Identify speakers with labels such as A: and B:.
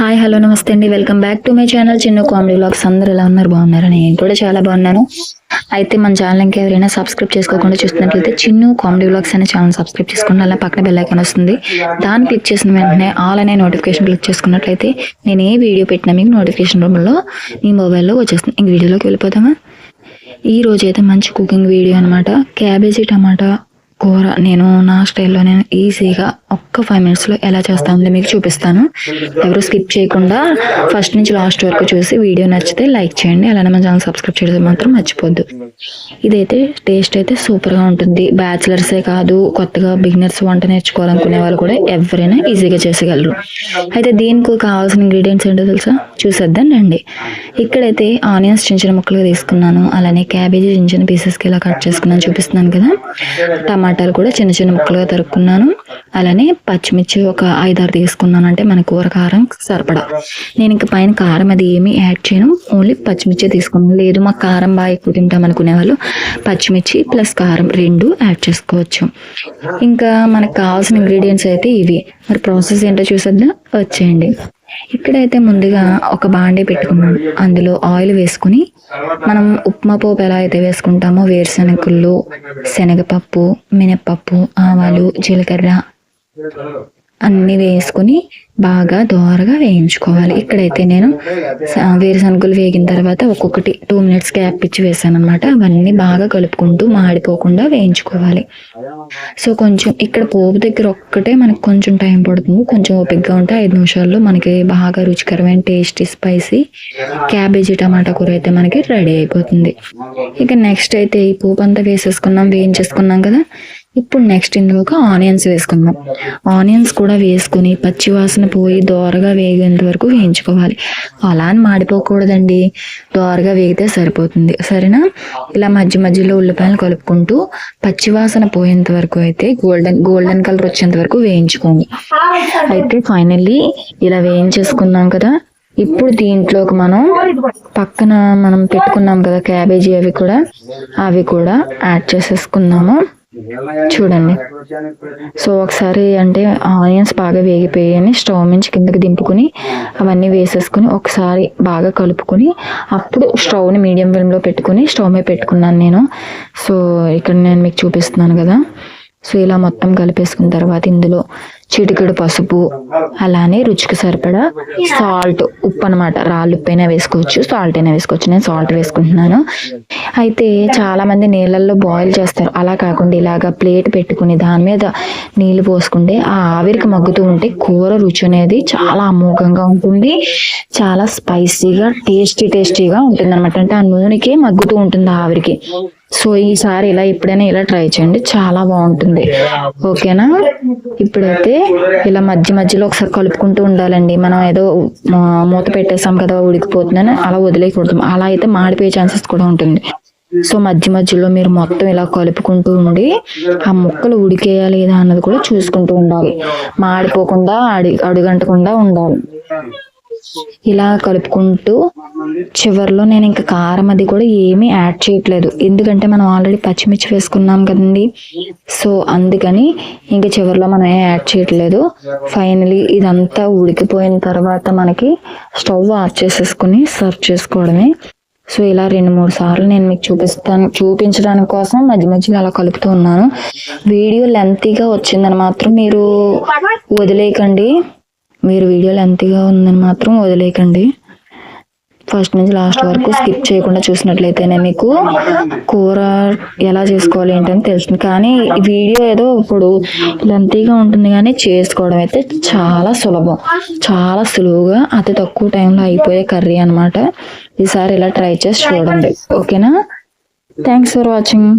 A: Hi hello నమస్తే అండి. Welcome back to my channel చిన్న కామెడీ బ్లాగ్స్ అందరూ ఎలా ఉన్నారు? బాగున్నారు? నేను కూడా చాలా బాగున్నాను. అయితే మన ఛానల్ ఇంకా ఎవరైనా సబ్స్క్రైబ్ చేసుకోకుండా చూస్తున్నట్లయితే చిన్న కామెడీ బ్లాగ్స్ అనే ఛానల్ సబ్స్క్రైబ్ చేసుకోండి అలా పక్కన బెల్ ఐకాన్ వస్తుంది. దాన్ని క్లిక్ చేసిన వెంటనే ఆల్ అనే నోటిఫికేషన్ క్లిక్ చేసుకున్నట్లయితే నేను ఏ వీడియో పెట్టినా మీకు నోటిఫికేషన్ రూపంలో మీ మొబైల్లో వచ్చేస్తుంది. ఇంక వీడియోలోకి వెళ్ళిపోతామా ఈ రోజు అయితే మంచి కుకింగ్ వీడియో అనమాట క్యాబేజీ టమాటా కూర. నేను నా స్టైల్లో నేను ఈజీగా ఒక్క ఫైవ్ మినిట్స్లో ఎలా చేస్తామో మీకు చూపిస్తాను. ఎవరు స్కిప్ చేయకుండా ఫస్ట్ నుంచి లాస్ట్ వరకు చూసి వీడియో నచ్చితే లైక్ చేయండి. అలానే మన ఛానల్ సబ్స్క్రైబ్ చేయడం మాత్రం మర్చిపోద్దు. ఇదైతే టేస్ట్ అయితే సూపర్గా ఉంటుంది. బ్యాచిలర్సే కాదు కొత్తగా బిగినర్స్ వంట నేర్చుకోవాలనుకునే వాళ్ళు కూడా ఎవరైనా ఈజీగా చేసేయగలరు. అయితే దీనికి కావాల్సిన ఇంగ్రీడియంట్స్ ఏంటో తెలుసా? చూసేద్దాం రండి. ఇక్కడైతే ఆనియన్స్ చిన్న చిన్న ముక్కలుగా తీసుకున్నాను. అలానే క్యాబేజీ చిన్న చిన్న పీసెస్కి ఇలా కట్ చేసుకున్నాను. చూపిస్తున్నాను కదా. టమాటాలు కూడా చిన్న చిన్న ముక్కలుగా తరుక్కున్నాను. అలానే పచ్చిమిర్చి ఒక ఐదారు తీసుకున్నాను అంటే మన కూర కారం సరిపడా. నేను ఇంకా పైన కారం అది ఏమీ యాడ్ చేయను. ఓన్లీ పచ్చిమిర్చి తీసుకున్నాను. లేదు మాకు కారం బాగా ఎక్కువ తింటాం అనుకునే వాళ్ళు పచ్చిమిర్చి ప్లస్ కారం రెండు యాడ్ చేసుకోవచ్చు. ఇంకా మనకు కావాల్సిన ఇంగ్రీడియంట్స్ అయితే ఇవి. మరి ప్రాసెస్ ఏంటో చూసేద్దాం? వచ్చేయండి. ఇక్కడైతే ముందుగా ఒక బాండీ పెట్టుకున్నాం. అందులో ఆయిల్ వేసుకుని మనం ఉప్మా పోపు ఎలా అయితే వేసుకుంటామో వేరుశనగలు శనగపప్పు మినప్పప్పు ఆవాలు జీలకర్ర అన్ని వేసుకుని బాగా దోరగా వేయించుకోవాలి. ఇక్కడైతే నేను వేరుశనగలు వేగిన తర్వాత ఒక్కొక్కటి టూ మినిట్స్ గ్యాప్ ఇచ్చి వేసాను అనమాట అవన్నీ బాగా కలుపుకుంటూ మాడిపోకుండా వేయించుకోవాలి. సో కొంచెం ఇక్కడ పోపు దగ్గర ఒక్కటే మనకు కొంచెం టైం పడుతుంది. కొంచెం ఓపిక్గా ఉంటే ఐదు నిమిషాల్లో మనకి బాగా రుచికరమైన టేస్టీ స్పైసీ క్యాబేజీ టమాటా కూర అయితే మనకి రెడీ అయిపోతుంది. ఇక నెక్స్ట్ అయితే ఈ పోపు అంతా వేసేసుకున్నాం వేయించేసుకున్నాం కదా. ఇప్పుడు నెక్స్ట్ ఇందులోకి ఆనియన్స్ వేసుకుందాం. ఆనియన్స్ కూడా వేసుకుని పచ్చివాసన పోయి దోరగా వేగేంత వరకు వేయించుకోవాలి. అలా అని మాడిపోకూడదండి. దోరగా వేగితే సరిపోతుంది. సరేనా? ఇలా మధ్య మధ్యలో ఉల్లిపాయలు కలుపుకుంటూ పచ్చివాసన పోయేంత వరకు అయితే గోల్డెన్ గోల్డెన్ కలర్ వచ్చేంత వరకు వేయించుకోండి. అయితే ఫైనల్లీ ఇలా వేయించేసుకున్నాం కదా. ఇప్పుడు దీంట్లోకి మనం పక్కన మనం పెట్టుకున్నాం కదా క్యాబేజీ అవి కూడా అవి కూడా యాడ్ చేసేసుకున్నాము చూడండి. సో ఒకసారి అంటే ఆనియన్స్ బాగా వేగిపోయాయని స్టవ్ నుంచి కిందకి దింపుకుని అవన్నీ వేసేసుకుని ఒకసారి బాగా కలుపుకొని అప్పుడు స్టవ్ని మీడియం ఫ్లేమ్లో పెట్టుకుని స్టవ్ మీద పెట్టుకున్నాను నేను. సో ఇక్కడ నేను మీకు చూపిస్తున్నాను కదా. సో ఇలా మొత్తం కలిపేసుకున్న తర్వాత ఇందులో చిటికెడు పసుపు అలానే రుచికి సరిపడా సాల్ట్ ఉప్పు అనమాట రాళ్ళు ఉప్పు అయినా వేసుకోవచ్చు సాల్ట్ అయినా వేసుకోవచ్చు. నేను సాల్ట్ వేసుకుంటున్నాను. అయితే చాలామంది నీళ్ళల్లో బాయిల్ చేస్తారు. అలా కాకుండా ఇలాగా ప్లేట్ పెట్టుకుని దాని మీద నీళ్ళు పోసుకుంటే ఆ ఆవిరికి మగ్గుతూ ఉంటే కూర రుచి అనేది చాలా అమోఘంగా ఉంటుంది. చాలా స్పైసీగా టేస్టీ టేస్టీగా ఉంటుంది అనమాట అంటే ఆ నూనెకి మగ్గుతూ ఉంటుంది ఆ ఆవిరికి. సో ఈసారి ఇలా ఎప్పుడైనా ఇలా ట్రై చేయండి. చాలా బాగుంటుంది. ఓకేనా? ఇప్పుడైతే ఇలా మధ్య మధ్యలో ఒకసారి కలుపుకుంటూ ఉండాలండి. మనం ఏదో మూత పెట్టేసాం కదా ఉడికిపోతుందని అలా వదిలేయకూడదు. అలా అయితే మాడిపోయే ఛాన్సెస్ కూడా ఉంటుంది. సో మధ్య మధ్యలో మీరు మొత్తం ఇలా కలుపుకుంటూ ఉండి ఆ ముక్కలు ఉడికేయాలి లేదా అన్నది కూడా చూసుకుంటూ ఉండాలి. మాడిపోకుండా అడి అడుగంటకుండా ఉండాలి. ఇలా కలుపుకుంటూ చివర్లో నేను ఇంకా కారం అది కూడా ఏమీ యాడ్ చేయట్లేదు. ఎందుకంటే మనం ఆల్రెడీ పచ్చిమిర్చి వేసుకున్నాం కదండి. సో అందుకని ఇంకా చివర్లో మనం ఏం యాడ్ చేయట్లేదు. ఫైనలీ ఇదంతా ఉడికిపోయిన తర్వాత మనకి స్టవ్ ఆఫ్ చేసేసుకుని సర్వ్ చేసుకోవడమే. సో ఇలా రెండు మూడు సార్లు నేను మీకు చూపిస్తాను. చూపించడానికి కోసం మధ్య మధ్యలో అలా కలుపుతూ ఉన్నాను. వీడియో లెంతీగా వచ్చిందని మాత్రం మీరు వదిలేయకండి. మీరు వీడియో లెంతీగా ఉందని మాత్రం వదిలేయకండి. ఫస్ట్ నుంచి లాస్ట్ వరకు స్కిప్ చేయకుండా చూసినట్లయితేనే మీకు కూర ఎలా చేసుకోవాలి ఏంటని తెలుస్తుంది. కానీ వీడియో ఏదో ఇప్పుడు లెంతీగా ఉంటుంది కానీ చేసుకోవడం అయితే చాలా సులభం. చాలా సులువుగా అతి తక్కువ టైంలో అయిపోయే కర్రీ అన్నమాట. ఈసారి ఇలా ట్రై చేసి చూడండి. ఓకేనా థ్యాంక్స్ ఫర్ వాచింగ్